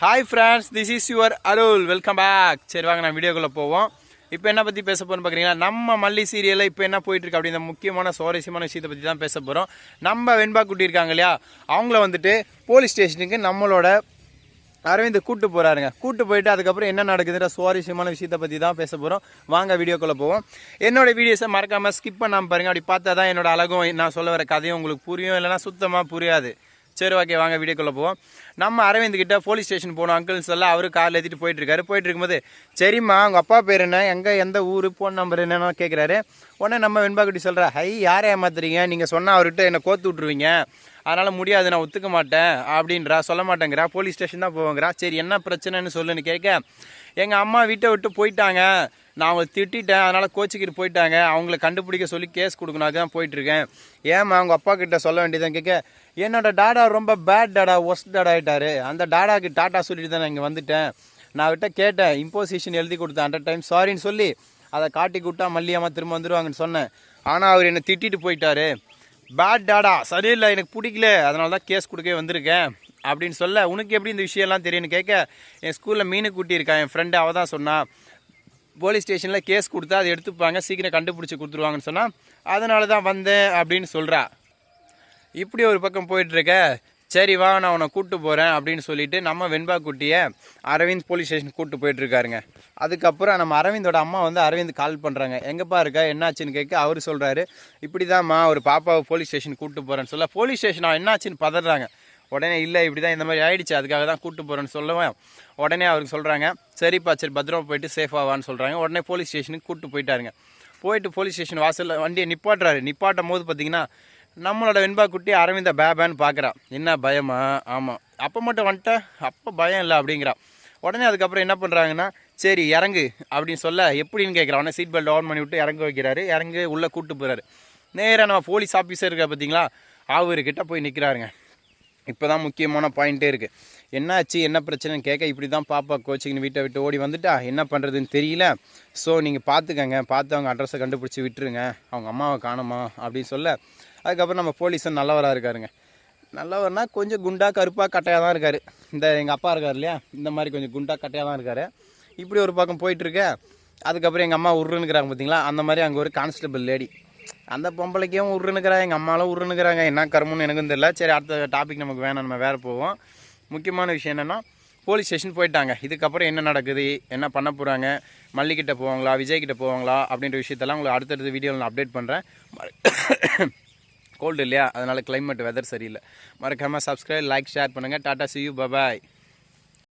Hi friends this is your Arul welcome back சரி வாங்க நான் வீடியோக்குள்ளே போவோம். இப்போ என்ன பற்றி பேச போகிறோம் பார்க்குறீங்களா நம்ம மல்லி சீரியலில் இப்போ என்ன போயிட்டுருக்கு அப்படிங்கிற அப்படின்ற முக்கியமான சுவாரஸ்யமான விஷயத்தை பற்றி தான் பேச போகிறோம் நம்ம வெண்பா குட்டி இருக்காங்க இல்லையா? அவங்கள வந்துட்டு போலீஸ் ஸ்டேஷனுக்கு நம்மளோட அரவிந்த் கூட்டு போகிறாருங்க கூட்டு போயிட்டு அதுக்கப்புறம் என்ன நடக்குதுன்ற சுவாரஸ்யமான விஷயத்தை பற்றி தான் பேச போகிறோம் வாங்க வீடியோக்குள்ளே போவோம். என்னோட வீடியோஸை மறக்காமல் ஸ்கிப் பண்ணாமல் பாருங்கள் அப்படி பார்த்தா தான் என்னோட அழகும் நான் சொல்ல வர கதையும் உங்களுக்கு புரியும். இல்லைன்னா சுத்தமாக புரியாது. சரி ஓகே வாங்க வீடியோக்குள்ளே போவோம். நம்ம அரவிந்த் கிட்ட போலீஸ் ஸ்டேஷன் போகணும். அங்கிள்ஸ் எல்லாம் அவரு காரில் ஏற்றிட்டு போயிட்டு இருக்காரு. போயிட்டு இருக்கும்போது சரிம்மா அவங்க அப்பா பேர் என்ன? எங்கே எந்த ஊர்? ஃபோன் நம்பர் என்னன்னு கேட்குறாரு உடனே நம்ம வெண்பாக்குட்டி சொல்கிறா ஹை யாரை ஏமாத்துறீங்க? நீங்கள் சொன்னால் அவர்கிட்ட என்னை கோத்து விட்ருவீங்க அதனால் முடியாது நான் ஒத்துக்க மாட்டேன் அப்படின்றா சொல்ல மாட்டேங்கிறா. போலீஸ் ஸ்டேஷன் தான் போவோங்கிறா. சரி என்ன பிரச்சனைன்னு சொல்லுன்னு கேட்க எங்கள் அம்மா வீட்டை விட்டு போயிட்டாங்க. நான் அவங்களை திட்டிட்டேன். அதனால் கோச்சிக்கிட்டு போயிட்டாங்க. அவங்கள கண்டுபிடிக்க சொல்லி கேஸ் கொடுக்கணும். அதுதான் போயிட்டுருக்கேன். ஏம்மா அவங்க அப்பா கிட்ட சொல்ல வேண்டியதான் கேட்க என்னோட டாடா ரொம்ப பேட் டாடா ஒஸ்ட் டாடா ஆகிட்டாரு அந்த டாடாக்கு டாட்டா சொல்லிட்டு தான் நான் இங்கே வந்துட்டேன். நான் விட்ட கேட்டேன் இம்போசிஷன் எழுதி கொடுத்தேன் ஹண்ட்ரட் டைம் சாரின்னு சொல்லி. அதை காட்டி கொடுத்தா மல்லியம்மா திரும்ப வந்துடுவாங்கன்னு சொன்னேன். ஆனால் அவர் என்னை திட்டிட்டு போயிட்டாரு. பேட் டாடா சரியில்லை எனக்கு பிடிக்கல. அதனால தான் கேஸ் கொடுக்கவே வந்திருக்கேன். அப்படின்னு சொல்ல உனக்கு எப்படி இந்த விஷயம்லாம் தெரியும்னு கேட்க என் ஸ்கூலில் மீனு கூட்டி என் ஃப்ரெண்டு அவள் தான் சொன்னான் போலீஸ் ஸ்டேஷனில் கேஸ் கொடுத்தா அதை எடுத்துப்பாங்க சீக்கிரம் கண்டுபிடிச்சி கொடுத்துருவாங்கன்னு சொன்னால் அதனால தான் வந்தேன் அப்படின்னு சொல்கிறா இப்படி ஒரு பக்கம் போயிட்டுருக்க சரி வா நான் உன்னை கூப்பிட்டு போகிறேன் அப்படின்னு சொல்லிட்டு நம்ம வெண்பா குட்டியை அரவிந்த் போலீஸ் ஸ்டேஷன் கூப்பிட்டு போயிட்டுருக்காருங்க. அதுக்கப்புறம் நம்ம அரவிந்தோட அம்மா வந்து அரவிந்த் கால் பண்ணுறாங்க எங்கப்பா இருக்கா? என்னாச்சுன்னு கேட்க அவர் சொல்கிறாரு இப்படி தான்மா ஒரு பாப்பாவை போலீஸ் ஸ்டேஷன் கூப்பிட்டு போகிறேன்னு சொல்ல போலீஸ் ஸ்டேஷன்? என்னாச்சுன்னு பதறாங்க. உடனே இல்லை இப்படி தான் இந்த மாதிரி ஆயிடுச்சு. அதுக்காக தான் கூப்பிட்டு போகிறேன்னு சொல்லுவேன் உடனே அவருக்கு சொல்கிறாங்க சரிப்பா சரி பத்திரமா போயிட்டு சேஃபாவான்னு சொல்கிறாங்க உடனே போலீஸ் ஸ்டேஷனுக்கு கூப்பிட்டு போயிட்டாருங்க. போயிட்டு போலீஸ் ஸ்டேஷன் வாசலில் வண்டியை நிப்பாட்டுறாரு. நிப்பாட்டும் போது பார்த்தீங்கன்னா நம்மளோட வெண்பா குட்டி அரவிந்த பேபான்னு பார்க்குறான் என்ன பயமா? ஆமாம் அப்போ மட்டும் வந்துட்டேன் அப்போ பயம் இல்லை அப்படிங்கிறான் உடனே அதுக்கப்புறம் என்ன பண்ணுறாங்கன்னா சரி இறங்கு அப்படின்னு சொல்ல எப்படின்னு கேட்குறான் உடனே சீட் பெல்ட் ஆன் பண்ணி விட்டு இறங்க வைக்கிறாரு. இறங்கு உள்ளே கூப்பிட்டு போகிறாரு நேராக நம்ம போலீஸ் ஆஃபீஸர் இருக்கா பார்த்தீங்களா அவர்கிட்ட போய் நிற்கிறாருங்க இப்போ தான் முக்கியமான பாயிண்ட்டே இருக்குது என்னாச்சு என்ன பிரச்சனைன்னு கேட்க இப்படி தான் பாப்பா கோச்சிங்னு வீட்டை விட்டு ஓடி வந்துட்டா என்ன பண்ணுறதுன்னு தெரியல. ஸோ நீங்கள் பார்த்துக்கங்க பார்த்து அவங்க அட்ரஸை கண்டுபிடிச்சி விட்டுருங்க. அவங்க அம்மாவை காணுமா அப்படின்னு சொல்ல அதுக்கப்புறம் நம்ம போலீஸும் நல்லவராக இருக்காருங்க. நல்லவர்னா கொஞ்சம் குண்டா கருப்பாக கட்டையாக தான் இருக்கார். இந்த எங்கள் அப்பா இருக்கார் இல்லையா? இந்த மாதிரி கொஞ்சம் குண்டா கட்டையாக தான் இருக்கார். இப்படி ஒரு பக்கம் போயிட்டுருக்க அதுக்கப்புறம் எங்கள் அம்மா உருன்னுக்குறாங்க பார்த்தீங்களா அந்த மாதிரி அங்கே ஒரு கான்ஸ்டபிள் லேடி அந்த பொம்பளைக்கும் உருன்னுக்கிறா எங்கள் அம்மாலாம் உருன்னுக்கிறாங்க. என்ன கருமுன்னு எனக்கும் தெரியல. சரி அடுத்த டாபிக் நமக்கு வேணாம். நம்ம வேறு போவோம். முக்கியமான விஷயம் என்னென்னா போலீஸ் ஸ்டேஷன் போயிட்டாங்க. இதுக்கப்புறம் என்ன நடக்குது? என்ன பண்ண போகிறாங்க மல்லிக்கிட்ட போவாங்களா? விஜய்கிட்ட போவாங்களா? அப்படின்ற விஷயத்தெல்லாம் உங்களுக்கு அடுத்தடுத்த வீடியோவில் நான் அப்டேட் பண்ணுறேன் கோல்டு இல்லையா? அதனால் கிளைமேட் வெதர் சரியில்லை. மறக்காமல் சப்ஸ்கிரைப் லைக் ஷேர் பண்ணுங்கள் டாட்டா சி யூ பபாய்